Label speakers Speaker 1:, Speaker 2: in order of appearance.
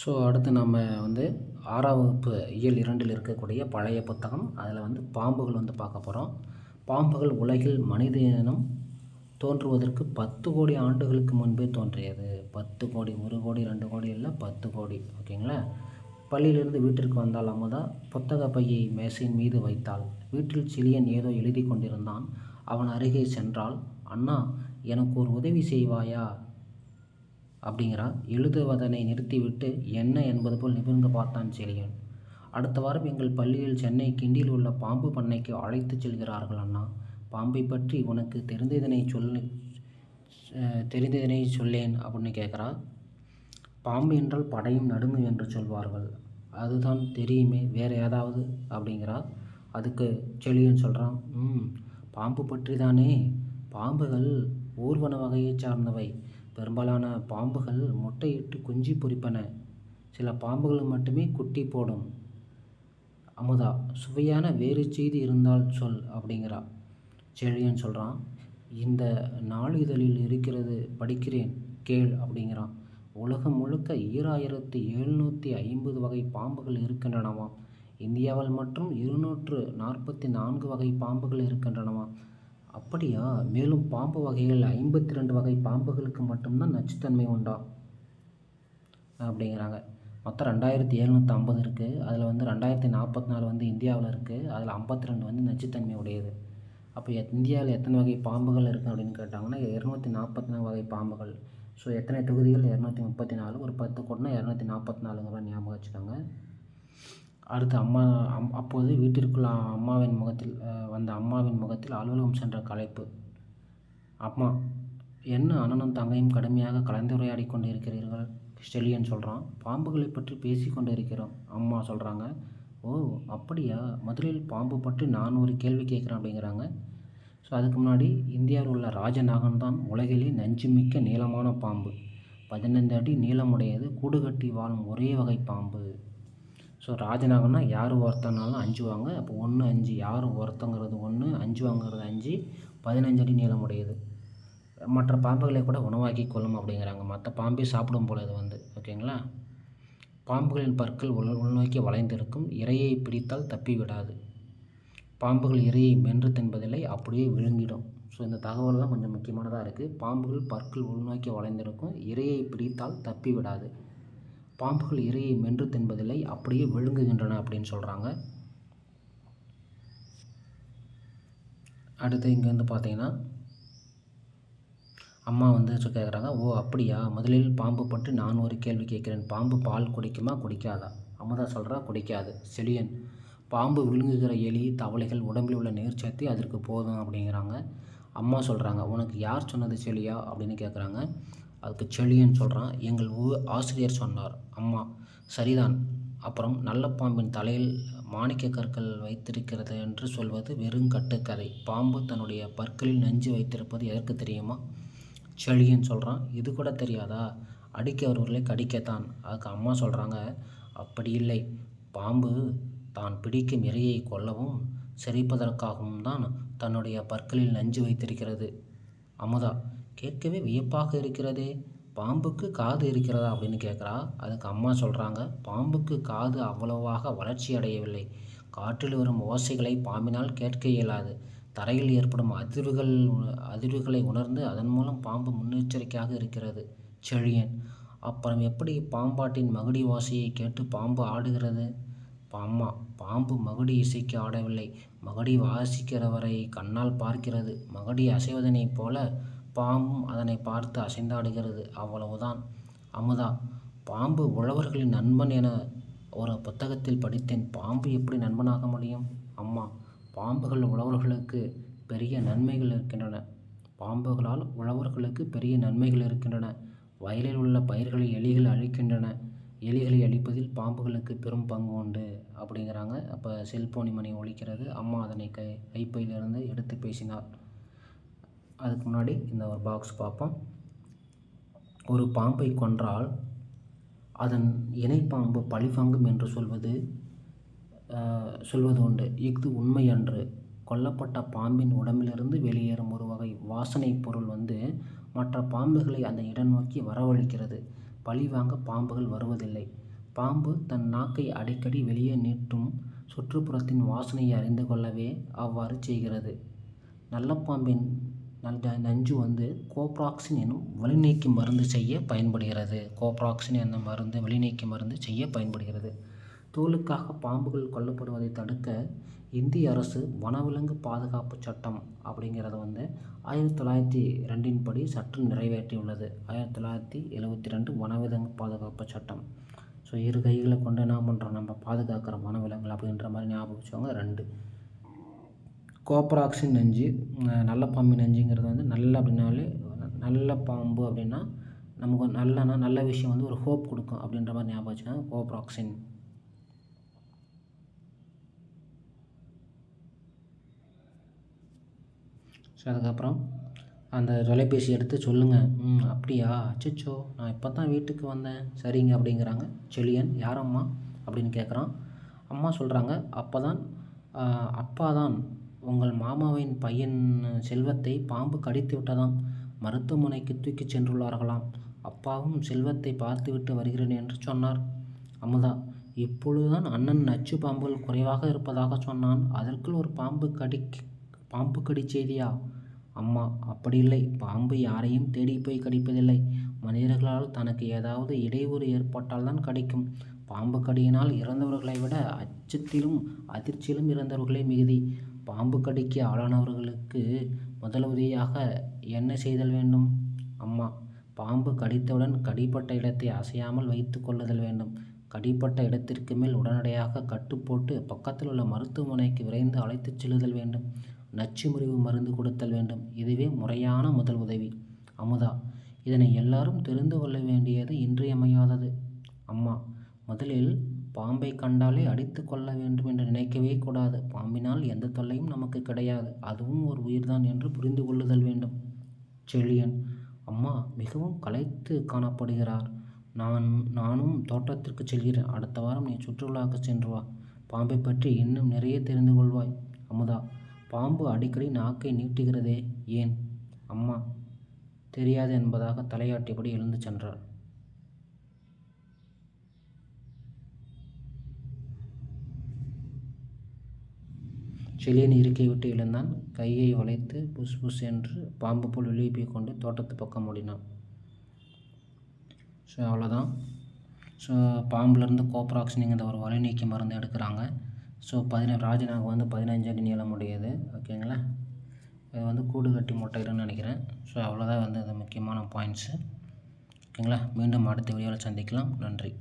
Speaker 1: So அடுத்து நம்ம வந்து ஆறாம் வகுப்பு இயல் இரண்டில் இருக்கக்கூடிய பழைய புத்தகம். அதில் வந்து பாம்புகள் வந்து பார்க்க போகிறோம் பாம்புகள் உலகில் மனித இனம் தோன்றுவதற்கு பத்து கோடி ஆண்டுகளுக்கு முன்பே தோன்றியது. பத்து கோடி ஒரு கோடி ரெண்டு கோடி இல்லை பத்து கோடி. ஓகேங்களா? பள்ளியிலிருந்து வீட்டிற்கு வந்தால் அமுதா புத்தக பையை மேசையின் மீது வைத்தாள். வீட்டில் சிலியன் ஏதோ எழுதி கொண்டிருந்தான். அவன் அருகே சென்றால் அண்ணா எனக்கு ஒரு உதவி செய்வாயா? அப்படிங்கிறா எழுதுவதனை நிறுத்திவிட்டு என்ன என்பது போல் நிமிர்ந்து பார்த்தான் செழியன். அடுத்த வாரம் எங்கள் பள்ளியில் சென்னை கிண்டியில் உள்ள பாம்பு பண்ணைக்கு அழைத்துச் செல்கிறார்கள் அண்ணா. பாம்பை பற்றி உனக்கு தெரிந்ததனை சொல்லு தெரிந்ததனை சொல்லேன் அப்படின்னு கேட்குறா. பாம்பு என்றால் படையும் நடுங்கு என்று சொல்வார்கள். அதுதான் தெரியுமே வேறு ஏதாவது? அப்படிங்கிறா. அதுக்கு செழியன் சொல்கிறான் ம் பாம்பு பற்றி தானே பாம்புகள் ஊர்வன வகையைச் சார்ந்தவை. பெரும்பாலான பாம்புகள் முட்டையிட்டு குஞ்சு பொரிப்பன சில பாம்புகள் மட்டுமே குட்டி போடும். அமுதா சுவையான வேறு செய்தி இருந்தால் சொல் அப்படிங்கிறா. செழியன் சொல்கிறான் இந்த நாளிதழில் இருக்கிறது படிக்கிறேன் கேள் அப்படிங்கிறான். உலகம் முழுக்க ஈராயிரத்தி எழுநூற்றி ஐம்பது வகை பாம்புகள் இருக்கின்றனவாம். இந்தியாவில் மற்றும் இருநூற்று நாற்பத்தி நான்கு வகை பாம்புகள் இருக்கின்றனவாம். அப்படியா? மேலும் பாம்பு வகைகள் ஐம்பத்தி ரெண்டு வகை பாம்புகளுக்கு மட்டும்தான் நச்சுத்தன்மை உண்டா? அப்படிங்கிறாங்க. மொத்தம் ரெண்டாயிரத்தி எழுநூற்றி ஐம்பது இருக்குது அதில் வந்து ரெண்டாயிரத்தி நாற்பத்தி நாலு வந்து இந்தியாவில் இருக்குது அதில் ஐம்பத்தி ரெண்டு வந்து நச்சுத்தன்மை உடையது. அப்போ இந்தியாவில் எத்தனை வகை பாம்புகள் இருக்குது அப்படின்னு கேட்டாங்கன்னா இரநூத்தி நாற்பத்தி நாலு வகை பாம்புகள். ஸோ எத்தனை தொகுதிகள்? இரநூத்தி முப்பத்தி நாலு. ஒரு பத்து கோடினா இரநூத்தி நாற்பத்தி நாலுங்கிற ஞாபகம் வச்சுக்கோங்க. அடுத்து அம்மா அம் அப்போது வீட்டிற்குள் அம்மாவின் முகத்தில் வந்த அம்மாவின் முகத்தில் அலுவலகம் சென்ற களைப்பு அம்மா என்ன அண்ணனும் தங்கையும் கடுமையாக கலந்துரையாடி கொண்டு இருக்கிறீர்கள் ஸ்டெலியன் சொல்கிறான் பாம்புகளை பற்றி பேசி கொண்டு இருக்கிறோம் அம்மா சொல்கிறாங்க ஓ அப்படியா? முதலில் பாம்பு பற்றி நான் ஒரு கேள்வி கேட்குறேன் அப்படிங்கிறாங்க. ஸோ அதுக்கு முன்னாடி இந்தியாவில் உள்ள ராஜநாகன் தான் உலகிலே நஞ்சுமிக்க நீளமான பாம்பு. பதினைந்து அடி நீளமுடையது கூடு கட்டி வாழும் ஒரே வகை பாம்பு. ஸோ ராஜநாகம்னா யார் ஒருத்தனாலும் அஞ்சுவாங்க. அப்போ ஒன்று அஞ்சு யார் ஒருத்தங்கிறது ஒன்று அஞ்சு வாங்கிறது அஞ்சு பதினஞ்சு அடி நீளமுடையது. மற்ற பாம்புகளை கூட உணவாக்கி கொள்ளும் அப்படிங்கிறாங்க. மற்ற பாம்பே சாப்பிடும் போல இது வந்து. ஓகேங்களா? பாம்புகளின் பற்கள் உள் உள்நோக்கி வளைந்திருக்கும். இரையை பிடித்தால் தப்பி விடாது. பாம்புகள் இரையை மென்று தின்பதில்லை அப்படியே விழுங்கிடும். ஸோ இந்த தகவல்லாம் கொஞ்சம் முக்கியமானதாக இருக்குது பாம்புகள் பற்கள் உள்நோக்கி வளைந்திருக்கும். இரையை பிடித்தால் தப்பி விடாது. பாம்புகள் இரையை மென்று தின்பதில்லை அப்படியே விழுங்குகின்றன அப்படின்னு சொல்கிறாங்க அடுத்து இங்கே வந்து பார்த்தீங்கன்னா அம்மா வந்து கேட்குறாங்க ஓ அப்படியா? முதலில் பாம்பு பற்றி நான் ஒரு கேள்வி கேட்குறேன். பாம்பு பால் குடிக்குமா? குடிக்காதா? அமுதா சொல்கிறா குடிக்காது. செழியன் பாம்பு விழுங்குகிற எலி தவளைகள் உடம்பில் உள்ள நீர்ச்சத்து அதற்கு போதும் அப்படிங்கிறாங்க. அம்மா சொல்கிறாங்க உனக்கு யார் சொன்னது செழியா அப்படின்னு கேட்குறாங்க அதுக்கு செளியன்னு சொல்கிறான் எங்கள் ஊ ஆசிரியர் சொன்னார் அம்மா சரிதான். அப்புறம் நல்ல பாம்பின் தலையில் மாணிக்க கற்கள் வைத்திருக்கிறது என்று சொல்வது வெறும் கட்டுக்கதை. பாம்பு தன்னுடைய பற்களில் நஞ்சு வைத்திருப்பது எதற்கு தெரியுமா? செளியன் சொல்கிறான் இது கூட தெரியாதா? அடிக்க வருவர்களை கடிக்கத்தான். அதுக்கு அம்மா சொல்கிறாங்க அப்படி இல்லை. பாம்பு தான் பிடிக்கும் இரையை கொல்லவும் சிரிப்பதற்காகவும் தான் தன்னுடைய பற்களில் நஞ்சு வைத்திருக்கிறது. அமுதா கேட்கவே வியப்பாக இருக்கிறதே. பாம்புக்கு காது இருக்கிறதா அப்படின்னு கேட்குறா. அதுக்கு அம்மா சொல்கிறாங்க பாம்புக்கு காது அவ்வளவாக வளர்ச்சி அடையவில்லை. காற்றில் வரும் ஓசைகளை பாம்பினால் கேட்க இயலாது. தரையில் ஏற்படும் அதிர்வுகள் அதிர்வுகளை உணர்ந்து அதன் மூலம் பாம்பு முன்னெச்சரிக்கையாக இருக்கிறது. செழியன் அப்புறம் எப்படி பாம்பாட்டின் மகுடி ஓசையை கேட்டு பாம்பு ஆடுகிறது? அம்மா பாம்பு மகுடி இசைக்கு ஆடவில்லை. மகுடி வாசிக்கிறவரை கண்ணால் பார்க்கிறது. மகுடி அசைவதனைப் போல பாம்பும் அதனை பார்த்து அசைந்தாடுகிறது. அவ்வளவுதான். அமுதா பாம்பு உழவர்களின் நண்பன் என ஒரு புத்தகத்தில் படித்தேன். பாம்பு எப்படி நண்பனாக முடியும்? அம்மா பாம்புகள் உழவர்களுக்கு பெரிய நன்மைகள் இருக்கின்றன. பாம்புகளால் உழவர்களுக்கு பெரிய நன்மைகள் இருக்கின்றன. வயலில் உள்ள பயிர்களை எலிகள் அழிக்கின்றன. எலிகளை அழிப்பதில் பாம்புகளுக்கு பெரும் பங்கு உண்டு அப்படிங்கிறாங்க. அப்போ செல்போனி மணி ஒழிக்கிறது அம்மா அதனை கை கைப்பையிலிருந்து எடுத்து பேசினார் அதுக்கு முன்னாடி இந்த ஒரு பாக்ஸ் பார்ப்போம். ஒரு பாம்பை கொன்றால் அதன் இணைப்பாம்பு பழிவாங்கும் என்று சொல்வது சொல்வது உண்டு. இஃது உண்மையன்று கொல்லப்பட்ட பாம்பின் உடம்பிலிருந்து வெளியேறும் ஒரு வகை வாசனை பொருள் வந்து மற்ற பாம்புகளை அந்த இடம் நோக்கி வரவழைக்கிறது. பழிவாங்க பாம்புகள் வருவதில்லை. பாம்பு தன் நாக்கை அடிக்கடி வெளியே நீட்டும் சுற்றுப்புறத்தின் வாசனையை அறிந்து கொள்ளவே அவ்வாறு செய்கிறது. நல்ல பாம்பின் நஞ்சு வந்து கோப்ராக்சின் எனும் வலிநீக்கி மருந்து செய்ய பயன்படுகிறது. கோப்ராக்சின் என்னும் மருந்து வலிநீக்கி மருந்து செய்ய பயன்படுகிறது. தோலுக்காக பாம்புகள் கொல்லப்படுவதை தடுக்க இந்திய அரசு வனவிலங்கு பாதுகாப்பு சட்டம் அப்படிங்கிறத வந்து ஆயிரத்தி தொள்ளாயிரத்தி ரெண்டின் படி சட்டம் நிறைவேற்றியுள்ளது. ஆயிரத்தி தொள்ளாயிரத்தி எழுபத்தி ரெண்டு வனவிலங்கு பாதுகாப்பு சட்டம். ஸோ இரு கைகளை கொண்டு என்ன பண்ணுறோம் நம்ம பாதுகாக்கிற வனவிலங்குகள் அப்படின்ற மாதிரி ஞாபகம் வச்சவங்க ரெண்டு கோப்ராக்சின் நஞ்சு நல்ல பாம்பின் நஞ்சுங்கிறது வந்து நல்ல அப்படின்னாலே நல்ல பாம்பு அப்படின்னா நமக்கு நல்லனா நல்ல விஷயம் வந்து ஒரு ஹோப் கொடுக்கும் அப்படின்ற மாதிரி ஞாபகம் வச்சுக்கோங்க. கோப்ராக்சின் ஸோ அதுக்கப்புறம் அந்த தொலைபேசி எடுத்து சொல்லுங்கள் ம் அப்படியா? அச்சோ நான் இப்போ தான் வீட்டுக்கு வந்தேன். சரிங்க அப்படிங்கிறாங்க. செழியன் யாரம்மா? அப்படின்னு கேட்குறான் அம்மா சொல்கிறாங்க அப்போ தான் அப்பா தான் உங்கள் மாமாவின் பையன் செல்வத்தை பாம்பு கடித்து விட்டதாம். மருத்துவமனைக்கு தூக்கிச் சென்றுள்ளார்களாம். அப்பாவும் செல்வத்தை பார்த்துவிட்டு வருகிறேன் என்று சொன்னார். அமுதா இப்பொழுதுதான் அண்ணன் நச்சு பாம்புகள் குறைவாக இருப்பதாக சொன்னான். அதற்குள் ஒரு பாம்பு கடி பாம்பு கடி செய்தியா? அம்மா அப்படி இல்லை பாம்பு யாரையும் தேடி போய் கடிப்பதில்லை. மனிதர்களால் தனக்கு ஏதாவது இடையூறு ஏற்பட்டால் தான் கடிக்கும். பாம்பு கடியினால் இறந்தவர்களை விட அச்சத்திலும் அதிர்ச்சியிலும் இறந்தவர்களே மிகுதி. பாம்பு கடிக்கு ஆளானவர்களுக்கு முதலுதவியாக என்ன செய்தல் வேண்டும்? அம்மா பாம்பு கடித்தவுடன் கடிப்பட்ட இடத்தை அசையாமல் வைத்து கொள்ளுதல் வேண்டும். கடிப்பட்ட இடத்திற்கு மேல் உடனடியாக கட்டு போட்டு பக்கத்தில் உள்ள மருத்துவமனைக்கு விரைந்து அழைத்துச் செல்லுதல் வேண்டும். நச்சு முறிவு மருந்து கொடுத்தல் வேண்டும். இதுவே முறையான முதல் உதவி. அமுதா இதனை எல்லாரும் தெரிந்து கொள்ள வேண்டியது இன்றியமையாதது. அம்மா முதலில் பாம்பை கண்டாலே அடித்து கொள்ள வேண்டும் என்று நினைக்கவே கூடாது. பாம்பினால் எந்த தொல்லையும் நமக்கு கிடையாது. அதுவும் ஒரு உயிர்தான் என்று புரிந்து கொள்ளுதல் வேண்டும். செழியன் அம்மா மிகவும் களைத்து காணப்படுகிறார். நான் நானும் தோட்டத்திற்கு செல்கிறேன். அடுத்த வாரம் நீ சுற்றுலாவுக்கு சென்று வா. பாம்பை பற்றி இன்னும் நிறைய தெரிந்து கொள்வாய். அமுதா பாம்பு அடிக்கடி நாக்கை நீட்டுகிறதே ஏன்? அம்மா தெரியாது என்பதாக தலையாட்டியபடி எழுந்து சென்றார் செழியன் இருக்கை விட்டு எழுந்தான். கையை வளைத்து புஸ் புஸ் என்று பாம்பு போல் எழுப்பிக் கொண்டு தோட்டத்து பக்கம் ஓடினான். ஸோ அவ்வளோதான். ஸோ பாம்புலேருந்து கோப்ராக்சினிங்கிற ஒரு வலை நீக்கி மருந்து எடுக்கிறாங்க. ஸோ பதினேழு ராஜநாகம் வந்து பதினஞ்சு அடி நீளம் உடையது. ஓகேங்களா? இது வந்து கூடு கட்டி முட்டையிடும்னு நினைக்கிறேன். ஸோ அவ்வளோதான் வந்து அது முக்கியமான பாயிண்ட்ஸு ஓகேங்களா? மீண்டும் அடுத்த வீடியோவில் சந்திக்கலாம். நன்றி.